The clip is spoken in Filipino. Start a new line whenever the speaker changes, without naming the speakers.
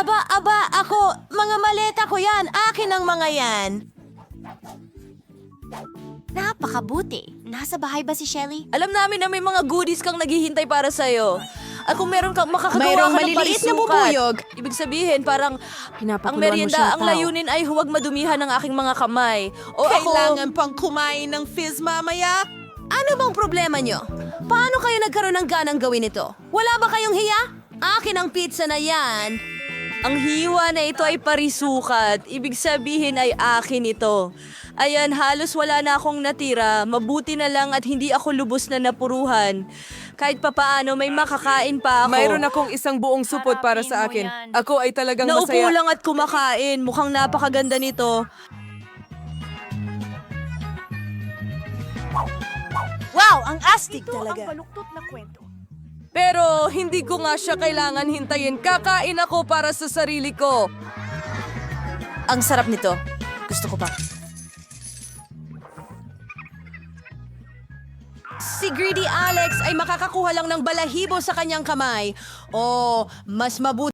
Aba, aba, ako, mga maleta ko yan. Akin ang mga yan.
Napakabuti. Nasa bahay ba si Shelly?
Alam namin na may mga goodies kang naghihintay para sa'yo. At kung meron kang makakagawa
Mayroong
ka ng
maliliit na bubuyog.
Ibig sabihin, parang ang merienda, ang layunin ay huwag madumihan ng aking mga kamay. O
Kailangan
ako,
pang kumain ng fizz mamaya? Ano bang problema nyo? Paano kayo nagkaroon ng ganang gawin ito? Wala ba kayong hiya? Akin ang pizza na yan.
Ang hiwa na ito ay parisukat. Ibig sabihin ay akin ito. Ayan, halos wala na akong natira. Mabuti na lang at hindi ako lubos na napuruhan. Kahit papaano, may makakain pa ako.
Mayroon akong isang buong supot para sa akin. Ako ay talagang
Naupo
masaya.
lang at kumakain. Mukhang napakaganda nito.
Wow, ang astig talaga.
Pero hindi ko nga siya kailangan hintayin. Kakain ako para sa sarili ko.
Ang sarap nito. Gusto ko pa.
Si Greedy Alex ay makakakuha lang ng balahibo sa kanyang kamay. O, mas mabuti